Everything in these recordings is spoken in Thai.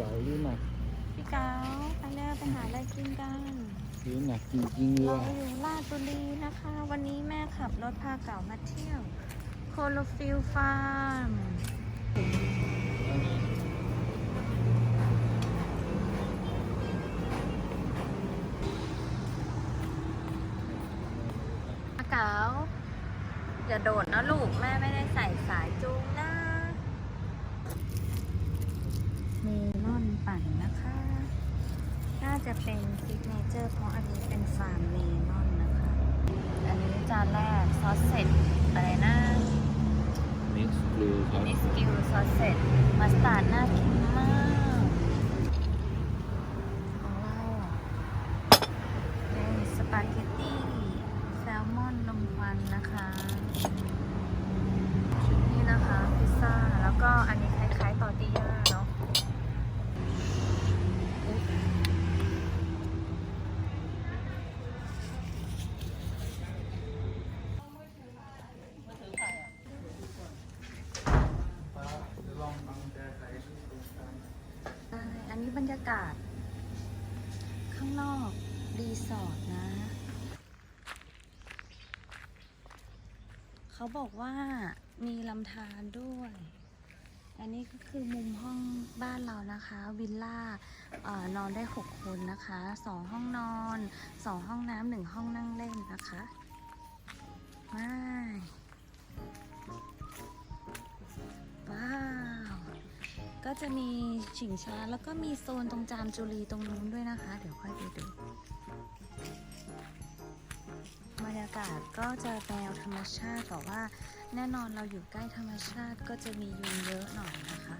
เก๋าลิ้นหนักพี่เก๋าไปเร็วไปหาอะไรกินกันลิ้นหนักจริงๆเลเรายอยู่ลาดบุรีนะคะ วันนี้แม่ขับรถพาเก๋ามาเที่ยวโคโลฟิลฟาร์มเก๋าอย่าโดดนะลูกแม่ไม่ได้ใส่สายจูงนะ เมลอ นปั่นนะคะ น่าจะเป็นซิกเนเจอร์เพราะอันนี้เป็นฟาร์มเมลอนนะคะ อันนี้จานแรกซอสเสร็จอะไรนะมิกซ์บลูครับมิสกิลซอสเสร็จมัสตาร์ดน่ากินมากของเราเป็นสปาเกตตี้แซลมอนลมควันนะคะนี่นะคะพิซซ่าแล้วก็อันนี้คล้ายๆตอร์ติย่าเนาะ ใช่อันนี้บ รรยากาศ ข้างนอก รีสอร์ทนะ เขาบอกว่ามีลำธารด้วย อันนี้ก็คือมุมห้องบ้านเรานะคะ วิลล่าอนอนได้ 6 คนนะคะสองห้องนอน 2 ห้องน้ำหนึ่งห้องนั่งเล่นนะคะมาว้าว ก็จะมีฉิงช้าแล้วก็มีโซนตรงจามจุลีตรงนู้นด้วยนะคะ เดี๋ยวค่อยไปดูบรรยากาศก็จะแนวธรรมชาติแต่ว่าแน่นอนเราอยู่ใกล้ธรรมชาติก็จะมียุงเยอะหน่อยนะคะ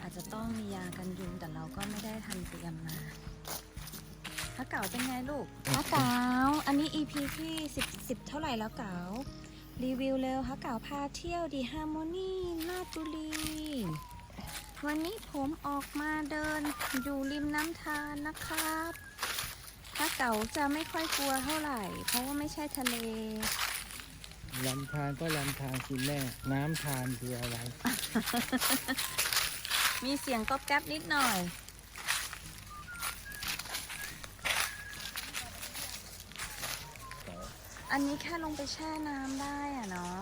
อาจจะต้องมียากันยุงแต่เราก็ไม่ได้ทันเตรียมมาพระเก๋าเป็นไงลูกพระเก๋าอันนี้ EP ที่10 10 เท่าไหร่แล้วเก๋ารีวิวเร็วพระเก๋าพาเที่ยวดีฮาร์โมนีลาดบุรี วันนี้ผมออกมาเดินอยู่ริมน้ำทานนะครับถ้าเก๋าจะไม่ค่อยกลัวเท่าไหร่ เพราะว่าไม่ใช่ทะเล ลำธารก็ลำธารคุณแม่ น้ำทานคืออะไรมีเสียงก๊อบแก๊บนิดหน่อย อันนี้แค่ลงไปแช่น้ำได้อะเนาะ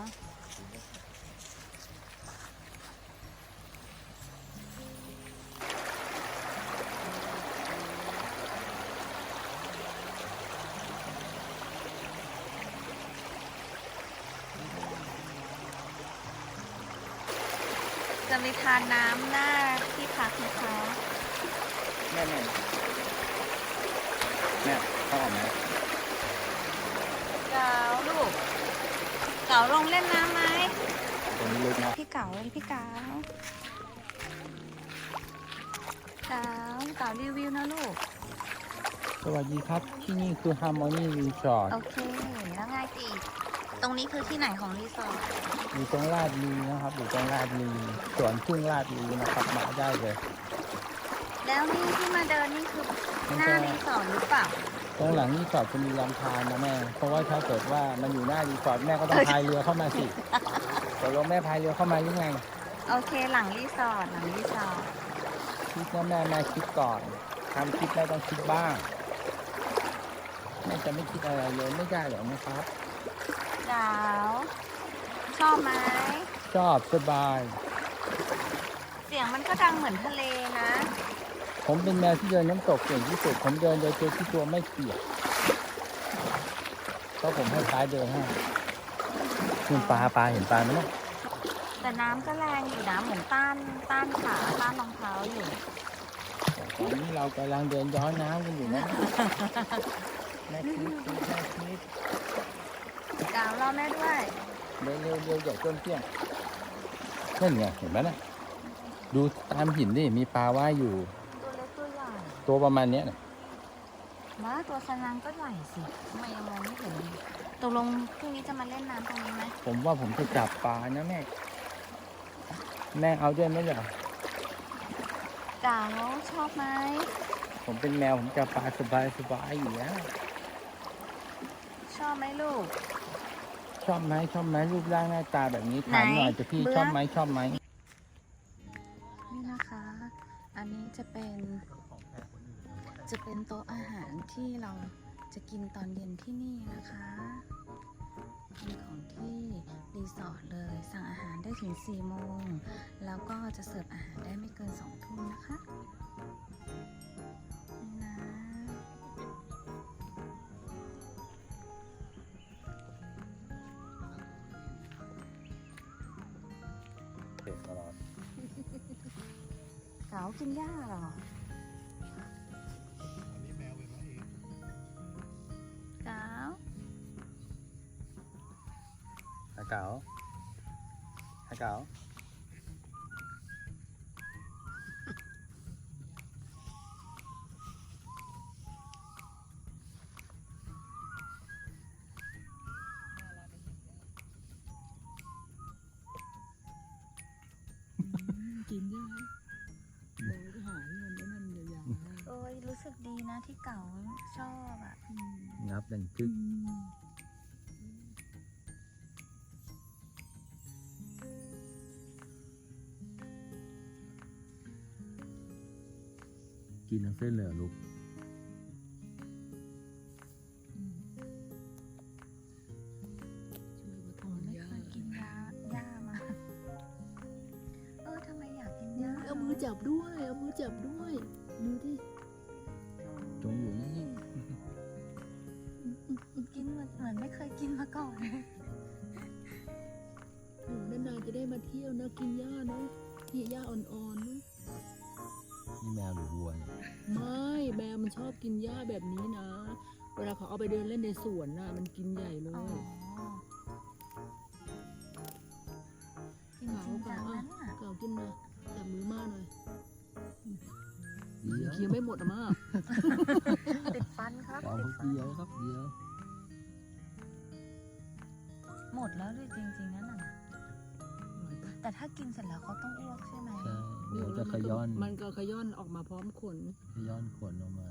จะไปทานน้ำหน้าที่พักนะคะแม่แม่แม่เขาออกไหมเก๋าลูก เก๋าลงเล่นน้ำไหมผมลึกนะพี่เก๋าเลยพี่เก๋าเก๋าเก๋ารีวิวนะลูก สวัสดีครับ ที่นี่คือ Harmony Resort โอเค แล้วไงอีกตรงนี้คือที่ไหนของรีสอร์ท อยู่ตรงลาดลีนะครับ อยู่ตรงลาดลีสวนพึ่งลาดลีนะครับมาได้เลยแล้วนี่ที่มาเดินนี่คือมันหน้าก็รีสอร์ทหรือเปล่าตรงหลังรีสอร์ทจะมีลำธารนะแม่ เพราะว่าถ้าเกิดว่ามันอยู่หน้ารีสอร์ทแม่ก็ต้องพายเรือเข้ามาสิตกลงแม่พายเรือเข้ามายังไง โอเคหลังรีสอร์ทหลังรีสอร์ทคิดนะแม่แม่คิดก่อนทำคิดแม่ต้องคิดบ้างแม่จะไม่คิดอะไรเลยไม่ได้หรอกนะครับเก๋า ชอบไหมชอบสบาย เสียงมันก็ดังเหมือนทะเลนะ ผมเป็นแมวที่เดินน้ำตกเก่งที่สุด ผมเดินโดยตัวที่ตัวไม่เปียกเพราะผมให้ปลาเดินให้คุณปลาปลาเห็นปลาไหมเนี่ยแต่น้ำก็แรงอยู่นะเหมือนต้านต้านขาต้านรองเท้าอยู่ตอนนี้เรากำลังเดินย้อนน้ำกันอยู่นะแม่คิดแม่คิดกาวรอแม่ด้วย เร็วเร็วเร็วอย่าจนเปี้ยงนั่นไงเห็นไหมนะดูตามหินดิมีปลาว่ายอยู่ ตัวเล็กตัวใหญ่ตัวประมาณเนี้ยนะมาตัวสนางก็ใหญ่สิทำไมยังมองไม่เห็นเลยตกลงพรุ่งนี้จะมาเล่นน้ำตรงนี้ไหมผมว่าผมจะจับปลานะแม่ แม่เอาด้วยไหมเหรอกาวชอบไหมผมเป็นแมวผมจับปลาสบายสบายอยู่แล้วชอบไหมลูก ชอบไหมชอบไหมรูปร่างหน้าตาแบบนี้ถามหน่อยไหนจะพี่เบื้องชอบไหมชอบไหมนี่นะคะ อันนี้จะเป็น จะเป็นโต๊ะอาหารที่เราจะกินตอนเย็นที่นี่นะคะเป็นของที่รีสอร์ทเลย สั่งอาหารได้ถึง 4 โมง แล้วก็จะเสิร์ฟอาหารได้ไม่เกิน 2 ทุ่มนะคะ เก๋ากินหญ้าเหรออันนี้แมวเป็นพระเอกเก๋าอาเก๋าอาเก๋ากินใช่ไหม เดี๋ยวจะหายมันไอ้นั่นยาวๆโอ้ยรู้สึกดีนะที่เก๋าชอบอะ อืมงับดังจึ๊กอืมกินทั้งเส้นเลยเหรอลูก เอามือจับด้วย ดูที่จงอยู่นิ่งกินเหมือนเหมือนไม่เคยกินมาก่อนโอ้นานๆจะได้มาเที่ยวนะกินหญ้าเนาะนี่หญ้าอ่อนๆเนอะๆนี่แมวหรือวัวเนี่ยไม่แมวมันชอบกินหญ้าแบบนี้นะ เวลาเขาเอาไปเดินเล่นในสวนน่ะ มันกินใหญ่เลอ๋อยกินจริงจังนะเนี่ยเก่ากินมาจับมือมาหน่อย เดี๋ยวเคี้ยวไม่หมดอะมาติดฟันครับเก๋าติดเขาฟันเดียวครับเดียวหมดแล้วเลยจริงๆนั่นน่ะแต่ถ้ากินเสร็จแล้วเขาต้องอ้วกใช่ไหมใช่เดี๋ยวจะขย้อนมันก็ขย้อนออกมาพร้อมขนขย้อนขนออกมา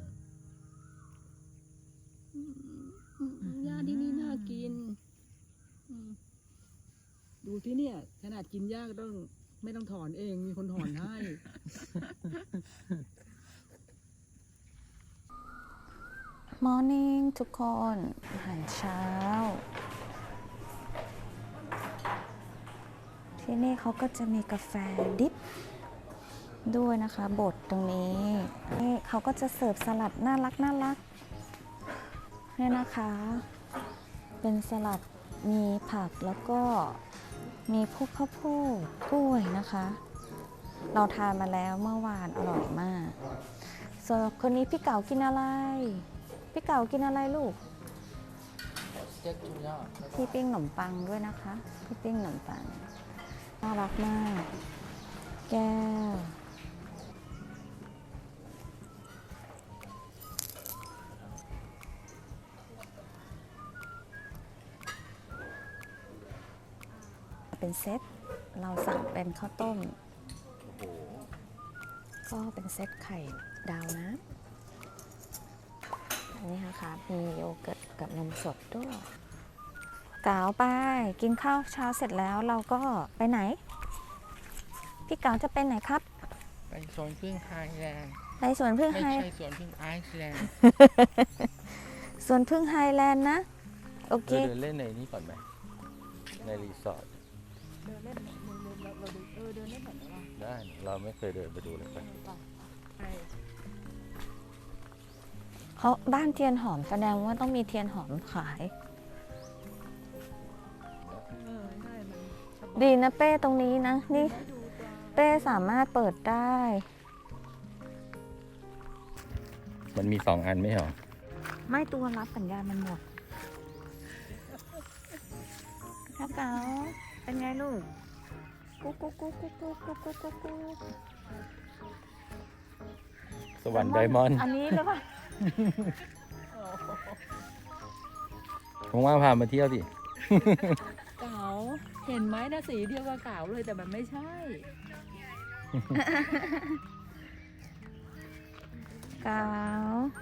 อืมอืมหญ้าที่นี่น่ากินอืมดูที่เนี่ย ขนาดกินหญ้าก็ต้องไม่ต้องถอนเองมีคนถอนให้ มอร์นิ่งทุกคนอาหารเช้า ที่นี่เขาก็จะมีกาแฟดิบด้วยนะคะบดตรงนี้นี่เขาก็จะเสิร์ฟสลัดน่ารักน่ารักเนี่ยนะคะ เป็นสลัดมีผักแล้วก็มีพวกข้าวโพดกล้วยนะคะ เราทานมาแล้วเมื่อวานอร่อยมากส่วนคนนี้พี่เก๋ากินอะไร พี่เก๋ากินอะไรลูกเจ๊กจุนยอดพี่ปิ้งขนมปังด้วยนะคะพี่ปิ้งขนมปังน่ารักมาก แก้วเป็นเซตเราสั่งเป็นข้าวต้ม ก็เป็นเซตไข่ดาวนะอั นนี้นะคะมีโยเกิร์ตกับนมสดด้วยกาวไปกินข้าวเช้าเสร็จแล้วเราก็ไปไหน พี่กาวจะไปไหนครับ ไปสวนพึ่งไฮแลนด์ไปสวนพึ่งไม่ไฮใช่สวนพึ่งไอซ์แลนด์สวนพึ่งไฮแลนด์นะ โอเคเดินเล่นในนี้ก่อนไหมในรีสอร์ทเดินเล่นเราเราเออเดินเล่นแบบนี้ได้เราไม่เคยเดินไปดูเลยไปใช่ เขาบ้านเทียนหอมแสดงว่าต้องมีเทียนหอมขายเออใช่มันฉบับดีนะเป้ตรงนี้นะ นี่ได้ดูกว่าเป้สามารถเปิดได้ มันมีสองอันไม่เหรอ ไม่ตัวรับสัญญาณมันหมดถ้าเก๋าเป็นไงลูกกุ๊กกุ๊กกุ๊กกุ๊กกุ๊กกุ๊กกุ๊กกุ๊กกุ๊กสวรรค์ไดมอนด์อันนี้หรือเปล่า ว่างๆพามาเที่ยวดิเก๋าเห็นไหมนะสีเดียวกับเก๋าเลยแต่มันไม่ใช่ เก๋า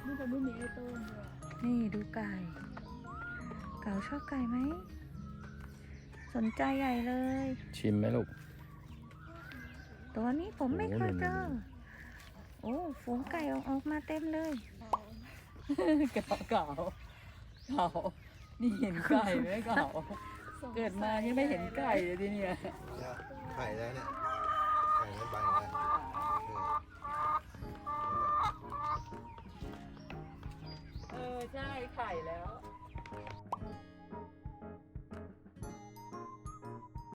นี่ก็ไม่มีไอ้ต้นด้วยนี่ดูไก่ เก๋าชอบไก่ไหม สนใจใหญ่เลย ชิมไหมลูก ตัวนี้ผมไม่เคยเจอโโอ้ฝูงไก่ออกออกมาเต็มเลย เก่าเก่าเก่านี่เห็นไก่ไหมเก่าเกิดมายังไม่เห็นไก่เลยทีเนี้ยเนี่ยไข่แล้วเนี่ยไข่ไม่ใบแล้วเออเออใช่ไข่แล้ว